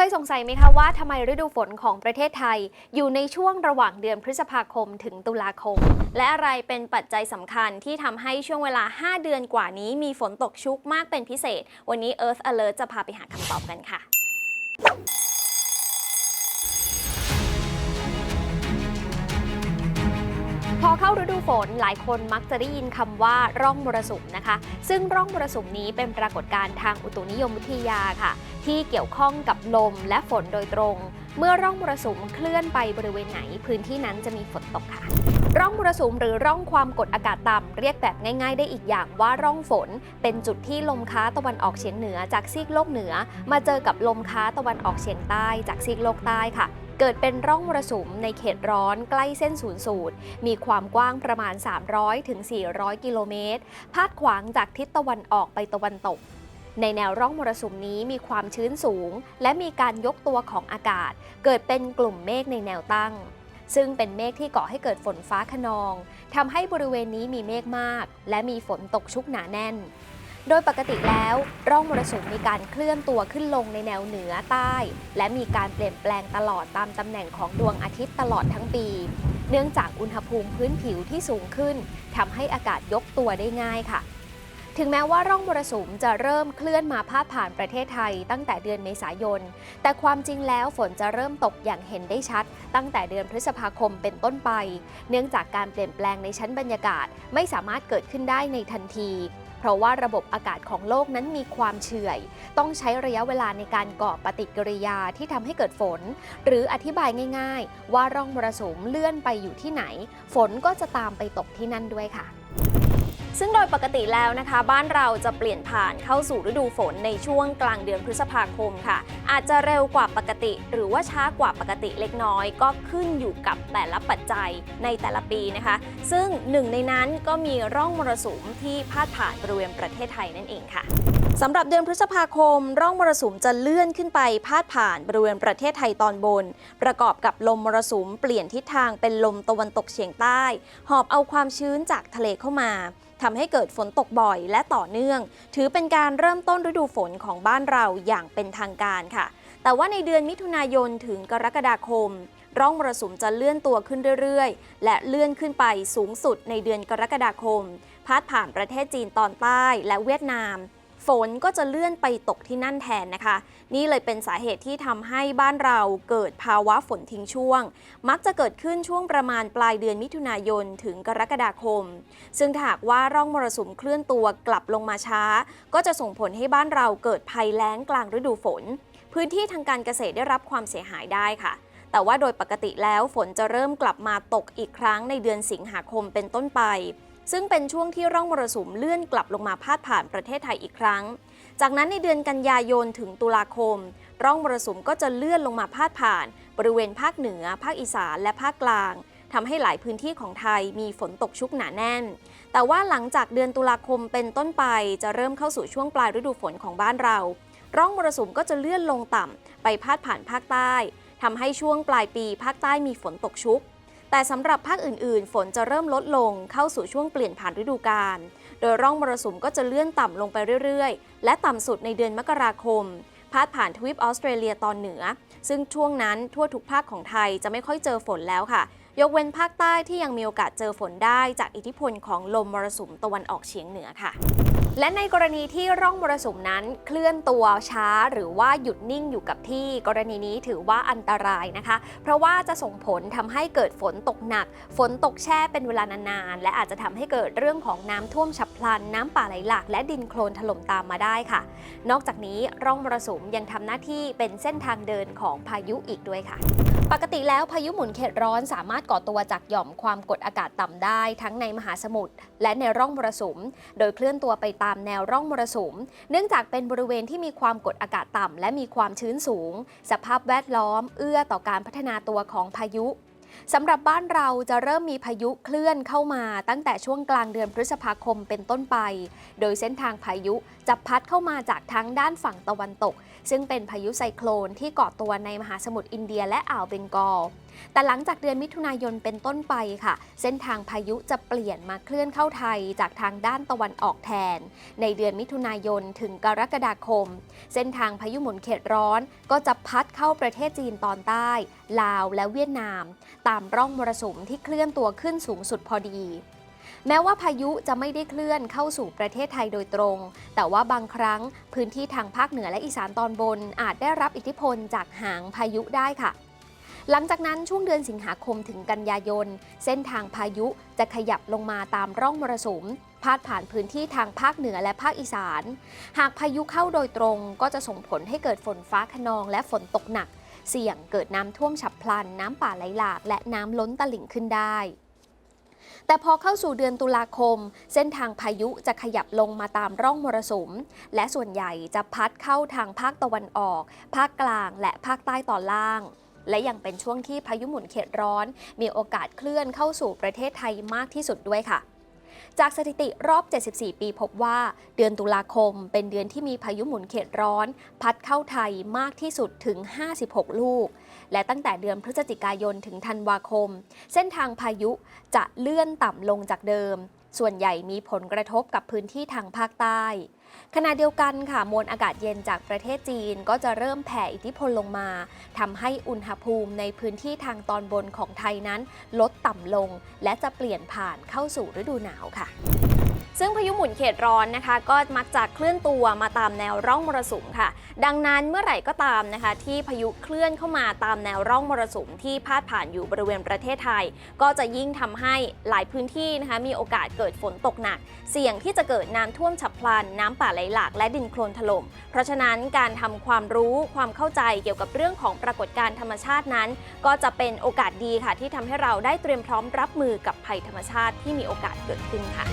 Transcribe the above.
เคยสงสัยไหมคะว่าทำไมฤดูฝนของประเทศไทย อยู่ในช่วงระหว่างเดือนพฤษภาคมถึงตุลาคม และอะไรเป็นปัจจัยสำคัญที่ทำให้ช่วงเวลา 5 เดือนกว่านี้มีฝนตกชุกมากเป็นพิเศษ วันนี้ Earth Alert จะพาไปหาคำตอบกันค่ะ พอเข้าฤดูฝนหลายคนมักจะได้ยินคำว่าร่องมรสุมนะคะ ซึ่งร่องมรสุมนี้เป็นปรากฏการณ์ทางอุตุนิยมวิทยาค่ะ ที่เกี่ยวข้องกับลมและฝนโดยตรง เมื่อร่องมรสุมเคลื่อนไปบริเวณไหน พื้นที่นั้นจะมีฝนตกค่ะ ร่องมรสุมหรือร่องความกดอากาศต่ำเรียกแบบง่าย ๆ ได้อีกอย่างว่าร่องฝน เป็นจุดที่ลมค้าตะวันออกเฉียงเหนือจากซีกโลกเหนือ มาเจอกับลมค้าตะวันออกเฉียงใต้จากซีกโลกใต้ค่ะ เกิดเป็นร่องมรสุมในเขตร้อนใกล้เส้นศูนย์สูตร มีความกว้างประมาณ 300ถึง400 กิโลเมตร พาดขวางจากทิศตะวันออกไปตะวันตก ในแนวร่องมรสุมนี้มีความชื้นสูง และมีการยกตัวของอากาศ เกิดเป็นกลุ่มเมฆในแนวตั้ง ซึ่งเป็นเมฆที่ก่อให้เกิดฝนฟ้าขนองทำให้บริเวณนี้มีเมฆมาก และมีฝนตกชุกหนาแน่น โดยปกติแล้วร่องมรสุมมีการเคลื่อนตัวขึ้นลงในแนวเหนือใต้ และมีการเปลี่ยนแปลงตลอดตามตำแหน่งของดวงอาทิตย์ตลอดทั้งปี เนื่องจากอุณหภูมิพื้นผิวที่สูงขึ้นทำให้อากาศยกตัวได้ง่ายค่ะ ถึงแม้ว่าร่องมรสุมจะเริ่มเคลื่อนมาพาดผ่านประเทศไทยตั้งแต่เดือนเมษายน แต่ความจริงแล้วฝนจะเริ่มตกอย่างเห็นได้ชัด ตั้งแต่เดือนพฤษภาคมเป็นต้นไป เนื่องจากการเปลี่ยนแปลงในชั้นบรรยากาศไม่สามารถเกิดขึ้นได้ในทันที เพราะว่าระบบอากาศของโลกนั้นมีความเฉื่อย ต้องใช้ระยะเวลาในการก่อปฏิกิริยาที่ทำให้เกิดฝน หรืออธิบายง่าย ๆ ว่าร่องมรสุมเลื่อนไปอยู่ที่ไหน ฝนก็จะตามไปตกที่นั่นด้วยค่ะ ซึ่งโดยปกติแล้วนะคะ บ้านเราจะเปลี่ยนผ่านเข้าสู่ฤดูฝนในช่วงกลางเดือนพฤษภาคมค่ะ อาจจะเร็วกว่าปกติ หรือว่าช้ากว่าปกติเล็กน้อย ก็ขึ้นอยู่กับแต่ละปัจจัยในแต่ละปีนะคะ ซึ่งหนึ่งในนั้นก็มีร่องมรสุมที่พาดผ่านบริเวณประเทศไทยนั่นเองค่ะสำหรับเดือนพฤษภาคม ร่องมรสุมจะเลื่อนขึ้นไปพาดผ่านบริเวณประเทศไทยตอนบน ประกอบกับลมมรสุมเปลี่ยนทิศทางเป็นลมตะวันตกเฉียงใต้ หอบเอาความชื้นจากทะเลเข้ามา ทำให้เกิดฝนตกบ่อยและต่อเนื่อง ถือเป็นการเริ่มต้นฤดูฝนของบ้านเราอย่างเป็นทางการค่ะ แต่ว่าในเดือนมิถุนายนถึงกรกฎาคม ร่องมรสุมจะเลื่อนตัวขึ้นเรื่อยๆ และเลื่อนขึ้นไปสูงสุดในเดือนกรกฎาคม พาดผ่านประเทศจีนตอนใต้และเวียดนาม ฝนก็จะเลื่อนไปตกที่นั่นแทนนะคะ นี่เลยเป็นสาเหตุที่ทำให้บ้านเราเกิดภาวะฝนทิ้งช่วง มักจะเกิดขึ้นช่วงประมาณปลายเดือนมิถุนายนถึงกรกฎาคม ซึ่งหากว่าร่องมรสุมเคลื่อนตัวกลับลงมาช้า ก็จะส่งผลให้บ้านเราเกิดภัยแล้งกลางฤดูฝน พื้นที่ทางการเกษตรได้รับความเสียหายได้ค่ะแต่ว่าโดยปกติแล้วฝนจะเริ่มกลับมาตกอีกครั้งในเดือนสิงหาคมเป็นต้นไป ซึ่งเป็นช่วงที่ร่องมรสุมเลื่อนกลับลงมาพาดผ่านประเทศไทยอีกครั้ง จากนั้นในเดือนกันยายนถึงตุลาคม ร่องมรสุมก็จะเลื่อนลงมาพาดผ่าน บริเวณภาคเหนือ ภาคอีสานและภาคกลางทำให้หลายพื้นที่ของไทยมีฝนตกชุกหนาแน่น แต่ว่าหลังจากเดือนตุลาคมเป็นต้นไปจะเริ่มเข้าสู่ช่วงปลายฤดูฝนของบ้านเรา ร่องมรสุมก็จะเลื่อนลงต่ำไปพาดผ่านภาคใต้ทำให้ช่วงปลายปีภาคใต้มีฝนตกชุก แต่สำหรับภาคอื่นๆ ฝนจะเริ่มลดลงเข้าสู่ช่วงเปลี่ยนผ่านฤดูกาล โดยร่องมรสุมก็จะเลื่อนต่ำลงไปเรื่อยๆ และต่ำสุดในเดือนมกราคม พาดผ่านทวีปออสเตรเลียตอนเหนือ ซึ่งช่วงนั้นทั่วทุกภาคของไทยจะไม่ค่อยเจอฝนแล้วค่ะ ยกเว้นภาคใต้ที่ยังมีโอกาสเจอฝนได้จากอิทธิพลของลมมรสุมตะวันออกเฉียงเหนือค่ะ และในกรณีที่ร่องมรสุมนั้นเคลื่อนตัวช้าหรือว่าหยุดนิ่งอยู่กับที่กรณีนี้ถือว่าอันตรายนะคะ เพราะว่าจะส่งผลทำให้เกิดฝนตกหนัก ฝนตกแช่เป็นเวลานานๆ และอาจจะทำให้เกิดเรื่องของน้ำท่วมฉับพลัน น้ำป่าไหลหลากและดินโคลนถล่มตามมาได้ค่ะ นอกจากนี้ร่องมรสุมยังทำหน้าที่เป็นเส้นทางเดินของพายุอีกด้วยค่ะ ปกติแล้วพายุหมุนเขตร้อนสามารถก่อตัวจากหย่อมความกดอากาศต่ำได้ ทั้งในมหาสมุทรและในร่องมรสุม โดยเคลื่อนตัวไปตามแนวร่องมรสุม เนื่องจากเป็นบริเวณที่มีความกดอากาศต่ำและมีความชื้นสูง สภาพแวดล้อม เอื้อต่อการพัฒนาตัวของพายุ สำหรับบ้านเราจะเริ่มมีพายุเคลื่อนเข้ามาตั้งแต่ช่วงกลางเดือนพฤษภาคมเป็นต้นไป โดยเส้นทางพายุจะพัดเข้ามาจากทั้งด้านฝั่งตะวันตก ซึ่งเป็นพายุไซโคลนที่เกาะตัวในมหาสมุทรอินเดียและอ่าวเบงกอล แต่หลังจากเดือนมิถุนายนเป็นต้นไปค่ะ เส้นทางพายุจะเปลี่ยนมาเคลื่อนเข้าไทยจากทางด้านตะวันออกแทน ในเดือนมิถุนายนถึงกรกฎาคม เส้นทางพายุหมุนเขตร้อนก็จะพัดเข้าประเทศจีนตอนใต้ ลาวและเวียดนาม ตามร่องมรสุมที่เคลื่อนตัวขึ้นสูงสุดพอดีแม้ว่าพายุจะไม่ได้เคลื่อนเข้าสู่ประเทศไทยโดยตรง แต่ว่าบางครั้งพื้นที่ทางภาคเหนือและอีสานตอนบนอาจได้รับอิทธิพลจากหางพายุได้ค่ะ หลังจากนั้นช่วงเดือนสิงหาคมถึงกันยายน เส้นทางพายุจะขยับลงมาตามร่องมรสุม พาดผ่านพื้นที่ทางภาคเหนือและภาคอีสาน หากพายุเข้าโดยตรงก็จะส่งผลให้เกิดฝนฟ้าขนองและฝนตกหนัก เสี่ยงเกิดน้ำท่วมฉับพลัน น้ำป่าไหลหลากและน้ำล้นตลิ่งขึ้นได้แต่พอเข้าสู่เดือนตุลาคม เส้นทางพายุจะขยับลงมาตามร่องมรสุม และส่วนใหญ่จะพัดเข้าทางภาคตะวันออก ภาคกลางและภาคใต้ตอนล่าง และยังเป็นช่วงที่พายุหมุนเขตร้อน มีโอกาสเคลื่อนเข้าสู่ประเทศไทยมากที่สุดด้วยค่ะจากสถิติรอบ 74 ปีพบว่า เดือนตุลาคมเป็นเดือนที่มีพายุหมุนเขตร้อน พัดเข้าไทยมากที่สุดถึง 56 ลูก และตั้งแต่เดือนพฤศจิกายนถึงธันวาคม เส้นทางพายุจะเลื่อนต่ำลงจากเดิม ส่วนใหญ่มีผลกระทบกับพื้นที่ทางภาคใต้ ขณะเดียวกันค่ะมวลอากาศเย็นจากประเทศจีนก็จะเริ่มแผ่อิทธิพลลงมาทำให้อุณหภูมิในพื้นที่ทางตอนบนของไทยนั้น ลดต่ำลง และจะเปลี่ยนผ่านเข้าสู่ฤดูหนาวค่ะ ซึ่งพายุหมุนเขตร้อนนะคะ ก็มักจะเคลื่อนตัวมาตามแนวร่องมรสุมค่ะ ดังนั้นเมื่อไหร่ก็ตามนะคะ ที่พายุเคลื่อนเข้ามาตามแนวร่องมรสุมที่พาดผ่านอยู่บริเวณประเทศไทย ก็จะยิ่งทำให้หลายพื้นที่นะคะมีโอกาสเกิดฝนตกหนัก เสี่ยงที่จะเกิดน้ำท่วมฉับพลัน น้ำป่าไหลหลากและดินโคลนถล่ม เพราะฉะนั้นการทำความรู้ความเข้าใจเกี่ยวกับเรื่องของปรากฏการณ์ธรรมชาตินั้น ก็จะเป็นโอกาสดีค่ะที่ทำให้เราได้เตรียมพร้อมรับมือกับภัยธรรมชาติที่มีโอกาสเกิดขึ้นค่ะ